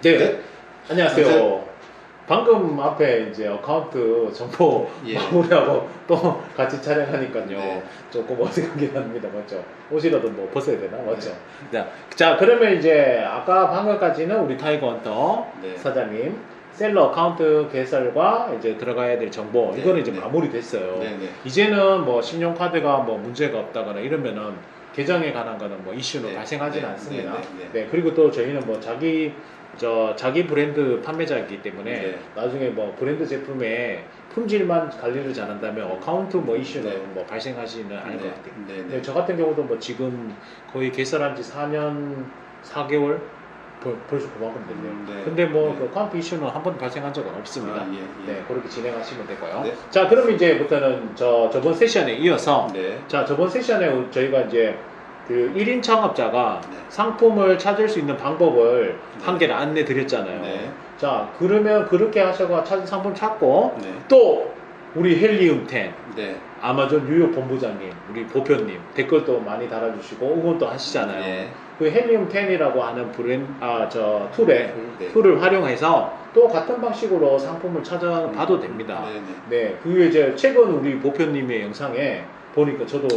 네. 네. 안녕하세요. 안녕하세요. 방금 앞에 이제 어카운트 정보 예. 마무리하고 또 같이 촬영하니까요. 네. 조금 어색하긴 합니다. 맞죠? 옷이라도 뭐 벗어야 되나? 맞죠? 네. 자, 자, 그러면 이제 아까 방금까지는 우리 타이거 헌터 네. 사장님 셀러 어카운트 개설과 이제 들어가야 될 정보 네, 이거는 이제 네. 마무리됐어요. 네, 네. 이제는 뭐 신용카드가 뭐 문제가 없다거나 이러면은 계정에 관한 거는 뭐 이슈는 네, 발생하지는 네, 않습니다. 네, 네, 네, 네. 그리고 또 저희는 뭐 자기 저 자기 브랜드 판매자이기 때문에 네. 나중에 뭐 브랜드 제품의 품질만 관리를 잘한다면 어카운트 뭐 이슈는 네. 뭐 발생하지는 않을 것 같아요. 네, 네. 저 같은 경우도 뭐 지금 거의 개설한 지 4년 4개월 벌, 벌써 그만큼 됐네요. 음, 네. 근데 뭐 네. 그 어카운트 이슈는 한 번도 발생한 적은 없습니다. 아, 예, 예. 네, 그렇게 진행하시면 되고요. 네. 자, 그럼 이제부터는 저 저번 세션에 이어서 네. 자, 저번 세션에 저희가 이제 그 1인 창업자가 네. 상품을 찾을 수 있는 방법을 네. 한 개를 안내 드렸잖아요. 네. 자, 그러면 그렇게 하셔가 찾은 상품 찾고 네. 또 우리 헬리움 10 네. 아마존 뉴욕 본부장님, 우리 보표님 댓글도 많이 달아주시고 응원도 하시잖아요. 네. 그 헬리움 10이라고 하는 브랜 아저 툴에 네. 툴을 활용해서 또 같은 방식으로 상품을 찾아봐도 됩니다. 네, 네. 네, 그 이제 최근 우리 보표님의 영상에 보니까 저도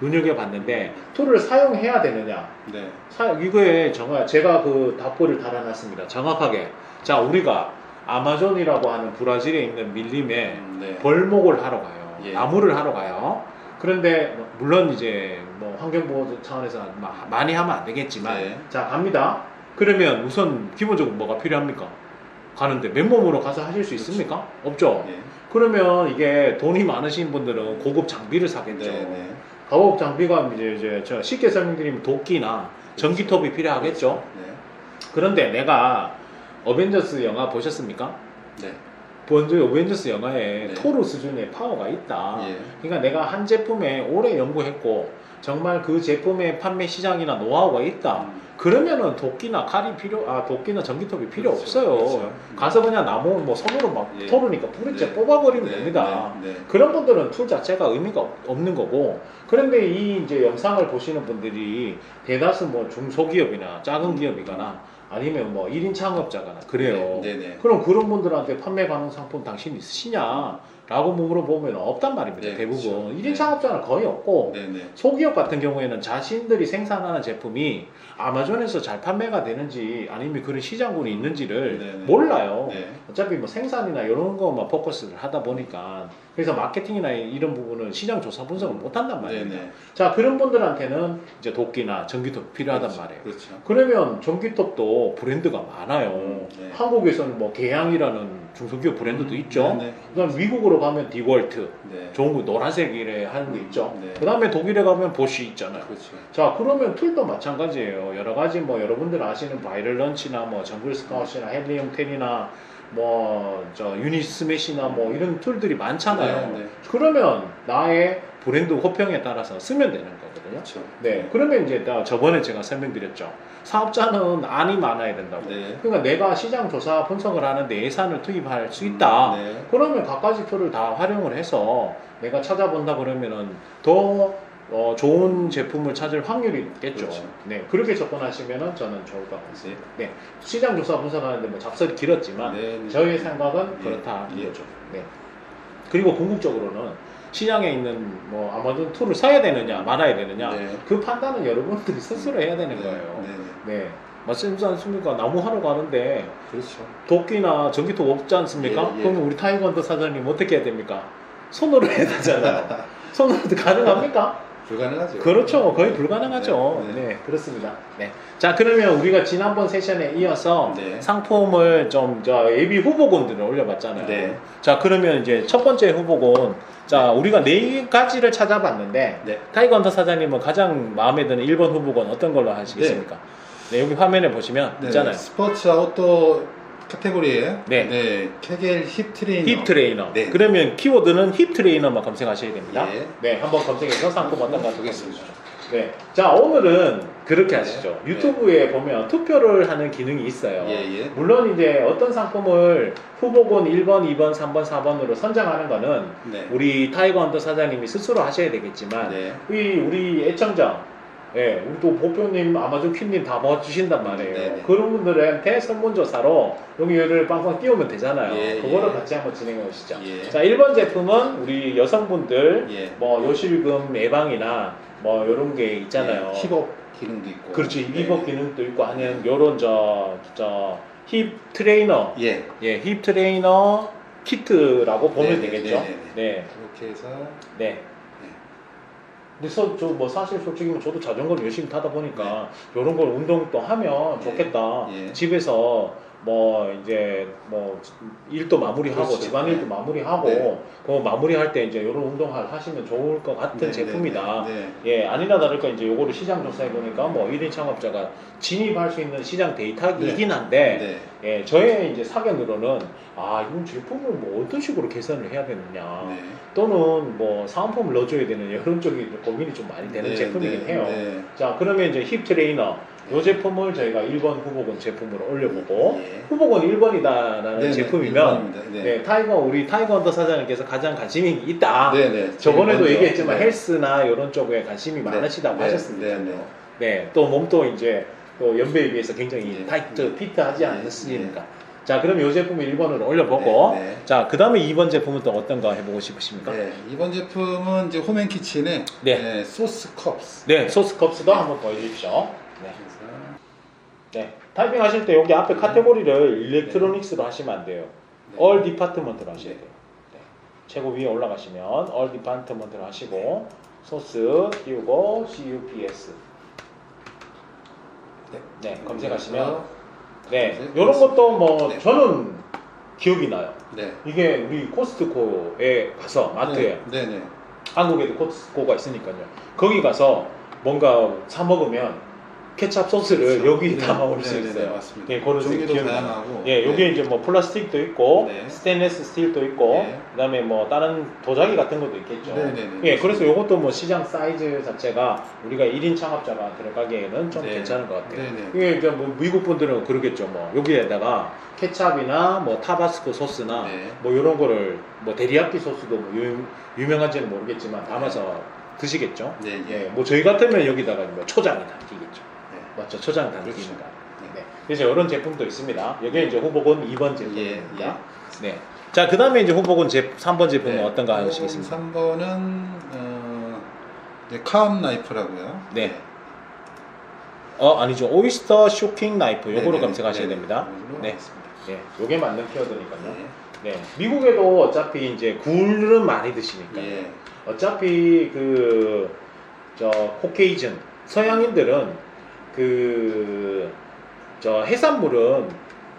눈여겨봤는데 툴을 사용해야 되느냐? 네. 사, 이거에 정말 제가 그 답글을 달아놨습니다. 정확하게. 자, 우리가 아마존이라고 하는 브라질에 있는 밀림에 음, 네. 벌목을 하러 가요. 예. 나무를 하러 가요. 그런데 뭐 물론 이제 뭐 환경보호 차원에서 마- 많이 하면 안 되겠지만 네. 자 갑니다. 그러면 우선 기본적으로 뭐가 필요합니까? 가는데 맨몸으로 가서 하실 수 있습니까? 없죠. 네. 그러면 이게 돈이 많으신 분들은 고급 장비를 사겠죠. 네, 네. 고급 장비가 이제, 이제 저 쉽게 설명드리면 도끼나 전기톱이 필요하겠죠. 네. 그런데 내가 어벤져스 영화 보셨습니까? 네. 먼저 어벤져스 영화에 네. 토르 수준의 파워가 있다. 예. 그러니까 내가 한 제품에 오래 연구했고 정말 그 제품의 판매 시장이나 노하우가 있다. 음, 그러면은 도끼나 칼이 필요, 아 도끼나 전기톱이 필요 그렇죠. 없어요. 그렇죠. 가서 그냥 나무 뭐 손으로 막 예. 토르니까 뿌리째 네. 뽑아버리면 네, 됩니다. 네, 네. 그런 분들은 툴 자체가 의미가 없- 없는 거고 그런데 이 이제 영상을 보시는 분들이 대다수 뭐 중소기업이나 작은 기업이거나 아니면 뭐 1인 창업자거나 그래요. 네, 네. 그럼 그런 분들한테 판매 가능 상품 당신 있으시냐? 라고 물어보면 없단 말입니다. 네, 대부분. 그렇죠. 1인 네. 창업자는 거의 없고 네, 네. 소기업 같은 경우에는 자신들이 생산하는 제품이 아마존에서 잘 판매가 되는지 아니면 그런 시장군이 있는지를. 몰라요. 네. 어차피 뭐 생산이나 이런 거만 포커스를 하다 보니까 그래서 마케팅이나 이런 부분은 시장 조사 분석을 못 한단 네, 말입니다. 네. 자 그런 분들한테는 이제 도끼나 전기톱 필요하단 그렇죠. 말이에요. 그렇죠. 그러면 전기톱도 브랜드가 많아요. 음, 네. 한국에서는 뭐 개양이라는 중소기업 브랜드도 있죠. 네, 네. 그다음 미국으로 가면 디월트, 네. 좋은 거 노란색이래 하는 게 있죠. 네. 그 다음에 독일에 가면 보쉬 있잖아요. 그렇죠. 자 그러면 툴도 마찬가지예요. 여러 가지 뭐 여러분들 아시는 바이럴 런치나 뭐 정글 스카웃이나 헬리움 10이나 뭐 저 유니 스매시나 뭐 이런 툴들이 많잖아요. 네, 네. 그러면 나의 브랜드 호평에 따라서 쓰면 되는 거거든요. 그렇죠. 네, 그러면 이제 나 저번에 제가 설명드렸죠. 사업자는 안이 많아야 된다고. 네. 그러니까 내가 시장 조사 분석을 하는데 예산을 투입할 수 있다. 네. 그러면 툴을 다 활용을 해서 내가 찾아본다 그러면은 더 어, 좋은 제품을 찾을 확률이 높겠죠. 그렇죠. 네, 그렇게 접근하시면은 저는 좋을 것 같습니다. 네, 시장 조사 분석하는데 뭐 잡설이 길었지만 네, 네. 저희의 생각은 예, 그렇다 예. 이거죠. 네. 그리고 궁극적으로는 시장에 있는 뭐 아마존 툴을 써야 되느냐 말아야 되느냐 네. 그 판단은 여러분들이 스스로 해야 되는 네, 거예요. 네. 맞지 않습니까? 나무 하러 가는데 그렇죠. 도끼나 전기톱 없지 않습니까? 예, 예. 그러면 우리 타이거헌터 사장님 어떻게 해야 됩니까? 손으로 해야 되잖아요. 손으로도 가능합니까? 불가능하죠. 그렇죠. 거의 불가능하죠. 네, 네, 네. 그렇습니다. 네. 자, 그러면 우리가 지난번 세션에 이어서 네. 상품을 좀, 저, 예비 후보군들을 올려봤잖아요. 네. 자, 그러면 이제 첫 번째 후보군. 자, 우리가 네 가지를 찾아봤는데, 네. 타이거 헌터 사장님은 가장 마음에 드는 1번 후보군 어떤 걸로 하시겠습니까? 네, 여기 화면에 보시면 네. 있잖아요. 스포츠 아웃도어 카테고리에 네. 네. 케겔 힙 트레이너. 힙 트레이너. 네. 그러면 키워드는 힙 트레이너만 검색하셔야 됩니다. 예. 네, 한번 검색해서 상품 어떤 거 보겠습니다. 네. 자, 오늘은 그렇게 하시죠. 네. 유튜브에 보면 투표를 하는 기능이 있어요. 예, 예. 물론 이제 어떤 상품을 후보군 1번, 2번, 3번, 4번으로 선정하는 거는 네. 우리 타이거 헌터 사장님이 스스로 하셔야 되겠지만 네. 이 우리 애청자 예, 우리 또 보표님, 아마존 퀸님 다 봐주신단 말이에요. 네네. 그런 분들한테 설문조사로 여기를 빵빵 띄우면 되잖아요. 예, 그거를 예. 같이 한번 진행해 보시죠. 예. 자, 1번 제품은 우리 여성분들 예. 뭐 요실금 예방이나 뭐 이런 게 있잖아요. 예, 힙업 기능도 있고. 그렇죠. 네. 힙업 기능도 있고 하는 요런 저, 저, 힙 트레이너, 예. 예, 힙 트레이너 키트라고 보면 네네, 되겠죠. 네네네. 네, 이렇게 해서 네. 근데 서, 저, 뭐 사실 솔직히 뭐 저도 자전거를 열심히 타다 보니까 이런 걸 운동 또 하면 네. 좋겠다. 예. 집에서 뭐 이제 뭐 일도 마무리하고 그렇죠. 집안일도 네. 마무리하고 네. 그 마무리할 때 이제 이런 운동을 하시면 좋을 것 같은 네, 제품이다. 네, 네. 예, 아니나 다를까 이제 요거를 시장 조사해 보니까 뭐 1인 창업자가 진입할 수 있는 시장 데이터이긴 한데 네. 예, 저의 이제 사견으로는 아, 이런 제품을 뭐 어떤 식으로 개선을 해야 되느냐. 네. 또는 뭐 사은품을 넣어줘야 되는 이런 쪽이 좀 고민이 좀 많이 되는 네, 제품이긴 네, 해요. 네. 자, 그러면 이제 힙 트레이너 이 제품을 저희가 1번 후보군 제품으로 올려보고 예. 후보군 1번이다라는 네, 네, 제품이면. 네. 네. 타이거 우리 타이거 언더 사장님께서 가장 관심이 있다. 네, 네. 저번에도 먼저, 얘기했지만 네. 헬스나 이런 쪽에 관심이 네, 많으시다고 네, 하셨습니다. 네, 네. 네, 또 몸도 이제 또 연배에 비해서 굉장히 네. 타이트, 피트하지 네. 않으시니까. 자, 그럼 이 제품을 1번으로 올려보고, 네, 네. 자, 그 다음에 2번 제품은 또 어떤 거 해보고 싶으십니까? 네, 네, 이번 제품은 이제 홈앤 키친의 네. 네, 소스 컵스. 소스 컵스도 네. 한번 보여주십시오. 네. 네. 타이핑 하실 때 여기 앞에 카테고리를 일렉트로닉스로 하시면 안 돼요. 네. all 디파트먼트로 하셔야 돼요. 네. 최고 위에 올라가시면 all 디파트먼트로 하시고, 소스 띄우고, CUPS. 네. 네, 검색하시면 네. 이런 것도 뭐 네. 저는 기억이 나요. 네. 이게 우리 코스트코에 가서 마트에 네, 네. 한국에도 코스트코가 있으니까요. 거기 가서 뭔가 사 먹으면 케찹 소스를 그렇죠. 여기 네, 담아 올수 네, 네, 있어요. 네, 맞습니다. 예, 그런 종류도. 다양하고. 예, 여기 네. 이제 뭐 플라스틱도 있고 네. 스테인레스 스틸도 있고 네. 그다음에 뭐 다른 도자기 같은 것도 있겠죠. 네, 네, 네. 예, 그래서 이것도 뭐 시장 사이즈 자체가 우리가 1인 창업자가 들어가기에는 좀 네. 괜찮은 것 같아요. 네, 네. 이게 이제 뭐 미국 분들은 그러겠죠. 뭐 여기에다가 케찹이나 뭐 타바스코 소스나 네. 뭐 이런 거를 뭐 데리야끼 소스도 뭐 유, 유명한지는 모르겠지만 담아서 드시겠죠. 네, 예, 예. 뭐 저희 같으면 여기다가 뭐 초장이 담기겠죠. 네. 맞죠? 초장 그렇죠. 담기니까. 네. 그래서 이런 제품도 있습니다. 여기 이제 후보군 2번 제품입니다. 예, 네. 자, 그 다음에 이제 후보군 제 3번 제품은 네. 어떤 거 하시겠습니까? 3번은 어, 이제 카움 나이프라고요. 네. 어, 아니죠. 오이스터 쇼킹 나이프. 요거로 네, 네, 검색하셔야 네, 됩니다. 네. 네. 요게 맞는 키워드니까요. 네. 네. 미국에도 어차피 이제 굴은 많이 드시니까. 예. 어차피 그, 저, 코케이즌, 서양인들은 그, 저, 해산물은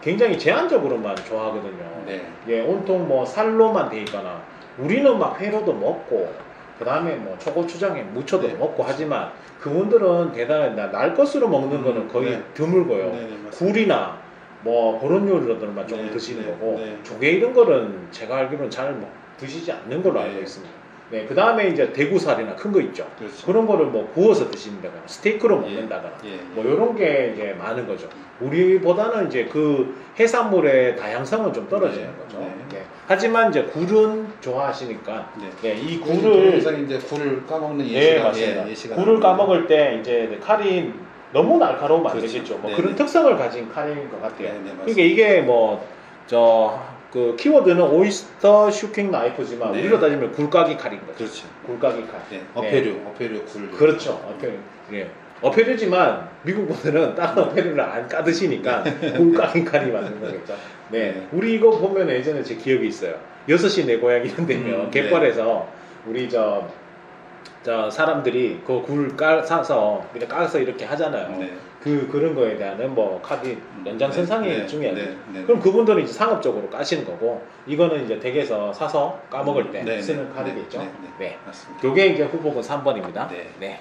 굉장히 제한적으로만 좋아하거든요. 네. 예, 온통 뭐 살로만 돼 있거나, 우리는 막 회로도 먹고, 그 다음에 뭐 초고추장에 무쳐도 네. 먹고 하지만, 그분들은 대단히 나- 날 것으로 먹는 음, 거는 거의 네. 드물고요. 네, 네. 굴이나 뭐 그런 요리들만 조금 네, 드시는 네, 거고 네. 조개 이런 거는 제가 알기로는 잘 뭐 드시지 않는 걸로 네. 알고 있습니다. 네, 그 다음에 이제 대구살이나 큰 거 있죠. 그렇죠. 그런 거를 뭐 구워서 드신다거나 스테이크로 먹는다거나 예, 예. 뭐 이런 게 이제 많은 거죠. 우리보다는 이제 그 해산물의 다양성은 좀 떨어지는 네, 거죠. 네. 네. 하지만 이제 굴은 좋아하시니까 네. 네, 이 굴을 굴을 항상 이제 굴을 까먹는 예, 예시가 맞습니다. 예, 예시가 굴을. 까먹을 때 이제 칼이 너무 날카로우면 안 그렇죠. 되겠죠. 뭐 네, 그런 네. 특성을 가진 칼인 것 같아요. 네, 네, 맞습니다. 그러니까 이게 뭐 저 그 키워드는 오이스터 슈킹 나이프지만 네. 우리로 따지면 굴까기 칼인 거죠. 그렇죠. 굴까기 칼. 네. 어패류, 어패류 굴. 그렇죠. 어패류. 예. 어패류지만 미국 분들은 다른 어패류를 안 까드시니까 굴까기 칼이 맞는 거겠죠. 네. 네. 우리 이거 보면 예전에 제 기억이 있어요. 6시 내 고향 이런 데면 음, 갯벌에서 우리 저, 저 사람들이 그 굴 까, 사서 그냥 까서 이렇게 하잖아요. 네. 그 그런 거에 대한 뭐 카드 연장선상의 네, 일종이 아니에요. 네, 네. 그럼 그분들은 이제 상업적으로 까시는 거고 이거는 이제 댁에서 사서 까먹을 때 네, 쓰는 네, 카드겠죠. 네, 네. 네. 맞습니다. 요게 이제 후보군 3번입니다. 네.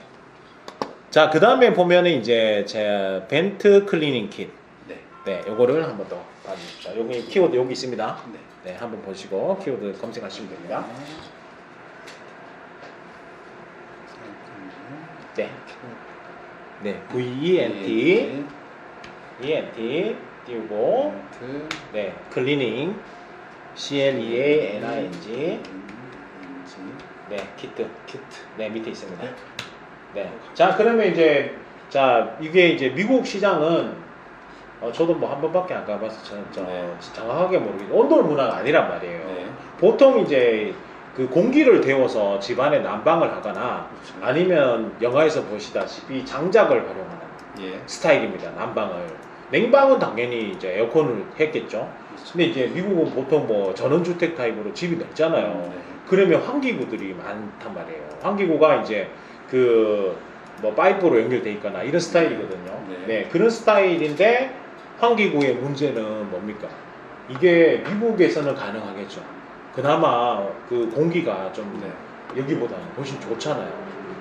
자, 그 다음에 보면은 이제 제 벤트 클리닝 킷. 네. 네, 요거를 한번 더 봐 주십시오. 여기 키워드 여기 있습니다. 네. 네, 한번 보시고 키워드 검색하시면 됩니다. 네. 네, V-E-N-T, E-N-T 띄우고, 네, 클리닝, C-L-E-A-N-I-N-G, 네, 키트, 키트. 네, 밑에 있습니다. 네. 네. 자 그러면 이제 자 이게 이제 미국 시장은 어, 저도 뭐 한 번밖에 안 가봐서 저, 저 네. 정확하게 모르겠는데 온돌 문화가 아니란 말이에요. 네. 보통 이제 그 공기를 데워서 집안에 난방을 하거나 그렇죠. 아니면 영화에서 보시다시피 장작을 활용하는 예. 스타일입니다. 난방을. 냉방은 당연히 이제 에어컨을 했겠죠. 그렇죠. 근데 이제 미국은 보통 뭐 전원주택 타입으로 집이 넓잖아요. 네. 그러면 환기구들이 많단 말이에요. 환기구가 이제 그 뭐 파이프로 연결돼 있거나 이런 스타일이거든요. 네. 네, 그런 스타일인데 환기구의 문제는 뭡니까? 이게 미국에서는 가능하겠죠. 그나마 그 공기가 좀 네. 여기보다는 훨씬 좋잖아요.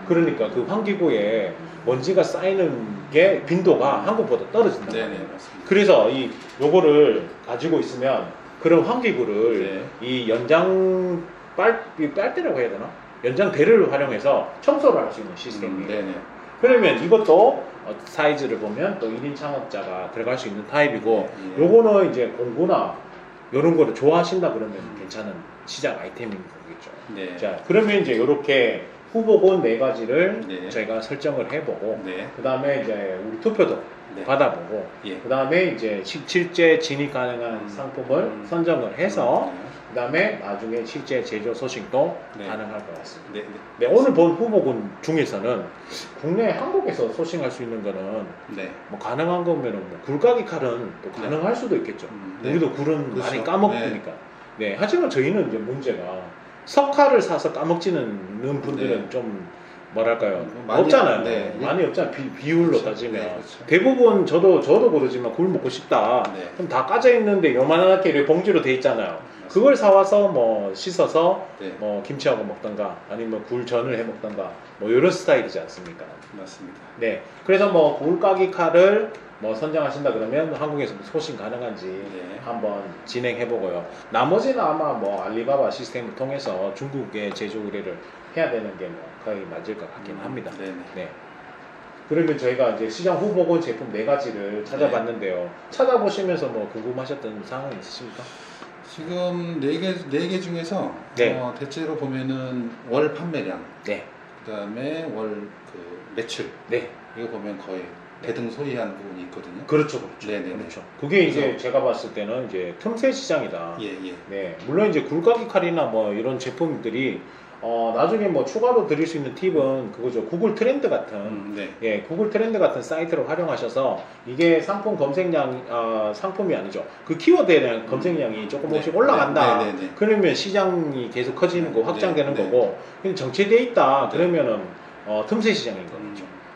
그러니까 그 환기구에 먼지가 쌓이는 게 빈도가 한국보다 떨어진다. 네, 네, 맞습니다. 그래서 이 요거를 가지고 있으면 그런 환기구를 네. 이 연장 빨이 빨대라고 해야 되나? 연장 대를 활용해서 청소를 할 수 있는 시스템이에요. 음, 네, 네. 그러면 이것도 어, 사이즈를 보면 또 1인 창업자가 들어갈 수 있는 타입이고 예. 요거는 이제 공구나 이런 거를 좋아하신다 그러면 음. 괜찮은 시장 아이템인 거겠죠. 네. 자 그러면 이제 이렇게 후보군 네 가지를 네. 저희가 설정을 해보고 네. 그 다음에 이제 우리 투표도 네. 받아보고 예. 그 다음에 이제 시- 실제 진입 가능한 음. 상품을 음. 선정을 해서 네. 그 다음에 나중에 실제 제조 소식도 네. 가능할 것 같습니다. 네. 네, 오늘 본 후보군 중에서는 국내 한국에서 소싱할 수 있는 거는 네. 뭐 가능한 거면은 뭐 굴까기 칼은 또 네. 가능할 수도 있겠죠. 음, 네. 우리도 굴은 그렇죠. 많이 까먹으니까. 네. 하지만 저희는 이제 문제가 석칼을 사서 까먹지는 분들은 네. 좀 뭐랄까요 음, 많이- 없잖아요. 네. 많이 없잖아요. 비, 비율로 그렇죠. 따지면 네, 그렇죠. 대부분 저도 저도 그러지만 굴 먹고 싶다. 네. 그럼 다 까져 있는데 요만하게 이렇게 봉지로 돼 있잖아요. 그걸 사와서 뭐 씻어서 네. 뭐 김치하고 먹던가 아니면 굴전을 해 먹던가 뭐 이런 스타일이지 않습니까? 맞습니다. 네. 그래서 뭐 굴까기 칼을 뭐 선정하신다 그러면 한국에서 소싱 가능한지 네. 한번 진행해 보고요. 나머지는 아마 뭐 알리바바 시스템을 통해서 중국에 제조 의뢰를 해야 되는 게 뭐 거의 맞을 것 같긴 합니다. 네. 네. 네. 그러면 저희가 이제 시장 후보군 제품 네 가지를 찾아봤는데요. 찾아보시면서 뭐 궁금하셨던 사항이 있으십니까? 지금 네개네개 중에서 네. 어, 대체로 보면은 월 판매량, 네. 그다음에 월 그 매출 네. 이거 보면 거의 대등소이한 부분이 있거든요. 그렇죠. 그렇죠. 네네네. 그렇죠. 그게 이제 제가 봤을 때는 이제 틈새 시장이다. 예, 예. 네, 물론 이제 굴까기 칼이나 뭐 이런 제품들이 어, 나중에 뭐 추가로 드릴 수 있는 팁은 그거죠. 구글 트렌드 같은 음, 네. 예, 구글 트렌드 같은 사이트를 활용하셔서 이게 상품 검색량 어, 상품이 아니죠. 그 키워드에 대한 검색량이 조금씩 네. 올라간다. 네, 네, 네. 그러면 시장이 계속 커지는 거 네, 확장되는 네, 거고 정체돼 있다. 네. 그러면은 어, 틈새 시장인 거죠. 음,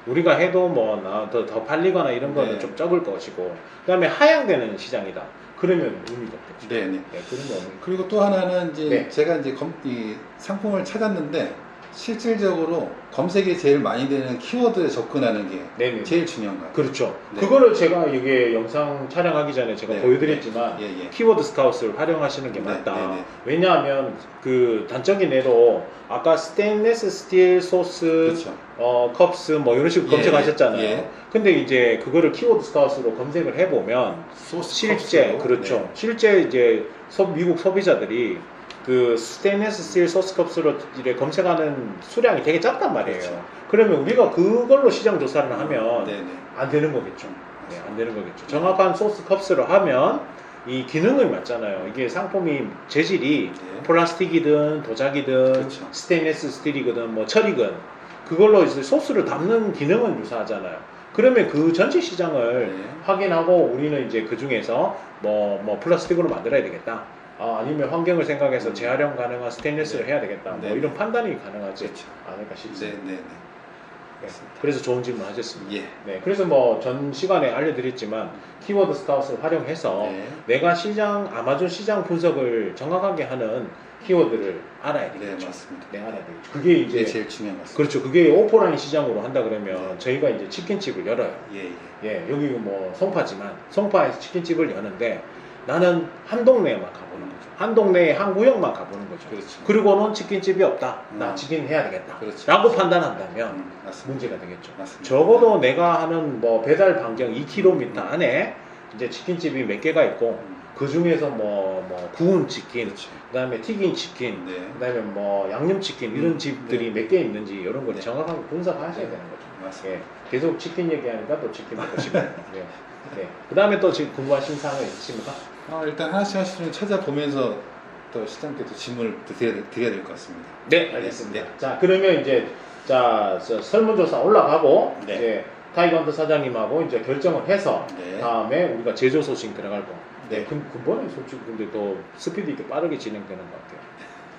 우리가 해도 뭐 더 더 팔리거나 이런 거는 네. 좀 적을 것이고 그다음에 하향되는 시장이다. 그러면 의미가 없겠죠. 네, 네. 네, 그런 거 그리고 또 하나는 이제 네. 제가 이제 검, 이 상품을 찾았는데 실질적으로 검색이 제일 많이 되는 키워드에 접근하는 게 네네. 제일 중요한 것 같아요. 그렇죠. 네. 그거를 제가 이게 영상 촬영하기 전에 제가 네. 보여드렸지만 예, 예. 키워드 스카웃을 활용하시는 게 네, 맞다. 네, 네. 왜냐하면 그 단적인 예로 아까 스테인레스 스틸 소스, 그렇죠. 어, 컵스 뭐 이런 식으로 예, 검색하셨잖아요. 예. 근데 이제 그거를 키워드 스카웃으로 검색을 해보면 소스 실제 컵스로, 그렇죠. 네. 실제 이제 소- 미국 소비자들이 그 스테인레스 스틸 소스 컵스로 이제 검색하는 수량이 되게 작단 말이에요. 그렇죠. 그러면 우리가 그걸로 시장 조사를 하면 네, 네. 안 되는 거겠죠. 네, 안 되는 거겠죠. 정확한 소스 컵스를 하면 이 기능을 맞잖아요. 이게 상품이 재질이 네. 플라스틱이든 도자기든 그렇죠. 스테인레스 스틸이든 뭐 철이든 그걸로 이제 소스를 담는 기능은 유사하잖아요. 그러면 그 전체 시장을 네. 확인하고 우리는 이제 그 중에서 뭐, 뭐 플라스틱으로 만들어야 되겠다. 아, 아니면 환경을 생각해서 재활용 가능한 스테인레스를 네. 해야 되겠다. 뭐 네. 이런 판단이 가능하지 그렇죠. 않을까 네, 싶습니다. 네, 네. 네. 그래서 좋은 질문 하셨습니다. 예. 네, 그래서 뭐 전 시간에 알려드렸지만 키워드 스카웃을 활용해서 네. 내가 시장 아마존 시장 분석을 정확하게 하는 키워드를 알아야 네, 되겠죠. 맞습니다. 네, 알아야 되겠죠. 그게 이제 제일 중요한 것. 그렇죠. 그게 오프라인 시장으로 한다 그러면 네. 저희가 이제 치킨집을 열어요. 예, 예. 예, 여기 뭐 송파지만 송파에서 치킨집을 여는데 나는 한 동네에만 가보는 거죠. 한 동네에 한 구역만 가보는 거죠. 그렇죠. 그리고는 치킨집이 없다. 나 음. 치킨 해야 되겠다. 그렇죠. 라고 판단한다면 음. 문제가 되겠죠. 맞습니다. 적어도 내가 하는 뭐 배달 반경 2km 안에 이제 치킨집이 몇 개가 있고 음, 그 중에서 뭐, 뭐 구운 치킨, 그렇죠. 그다음에 튀긴 치킨, 네. 그 다음에 뭐 양념 치킨 이런 음, 집들이 몇 개 있는지 이런 걸 네. 정확하게 분석하셔야 네. 되는 거죠. 맞습니다. 예, 계속 치킨 얘기하니까 또 치킨 먹고 싶어요. 네. 네. 그 다음에 또 지금 궁금하신 사항은 있으십니까? 어, 일단 하나씩 하나씩 좀 찾아보면서 또 시장께도 질문을 드려야, 될- 드려야 될 것 같습니다. 네, 알겠습니다. 네. 자, 그러면 이제 자저 설문조사 올라가고 네. 이제 타이거헌터 사장님하고 이제 결정을 해서 네. 다음에 우리가 제조 소식 들어갈 거. 네, 네. 그, 그번에 솔직히 근데 또 스피드 있게 빠르게 진행되는 것 같아요.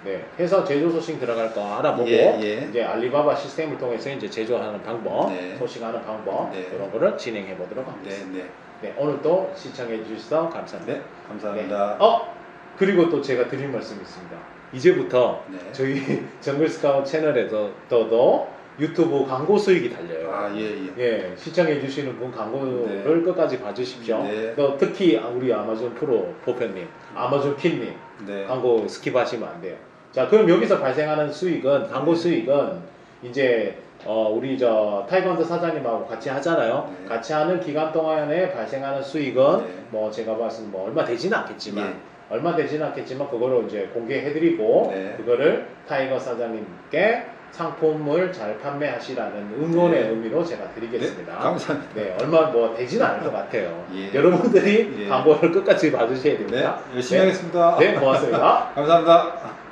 네, 해서 제조 소식 들어갈 거 알아보고 예, 예. 이제 알리바바 시스템을 통해서 이제 제조하는 방법, 네. 소식하는 방법 네. 이런 거를 진행해 보도록 네, 하겠습니다. 네. 네, 오늘 또 시청해 주셔서 감사합니다. 네, 감사합니다. 어, 그리고 또 제가 드릴 말씀이 있습니다. 이제부터 네. 저희 정글 스카우트 채널에서 또도 유튜브 광고 수익이 달려요. 아, 예, 예. 예, 시청해 주시는 분 광고를 끝까지 봐주십시오. 네. 또 특히 우리 아마존 프로 보편님, 아마존 킨님 네. 광고 스킵하시면 안 돼요. 자, 그럼 여기서 발생하는 수익은 광고 네. 수익은 이제 어, 우리 저 타이거헌터 사장님하고 같이 하잖아요. 네. 같이 하는 기간 동안에 발생하는 수익은 네. 뭐 제가 봤을 때 뭐 얼마 되지는 않겠지만 예. 얼마 되지는 않겠지만 그거를 이제 공개해드리고 네. 그거를 타이거 사장님께 상품을 잘 판매하시라는 응원의 네. 의미로 제가 네, 드리겠습니다. 감사합니다. 네, 얼마 뭐 되지는 않을 것 같아요. 예. 여러분들이 예. 광고를 끝까지 봐주셔야 네, 됩니다. 열심히 네. 하겠습니다. 네, 고맙습니다. 감사합니다.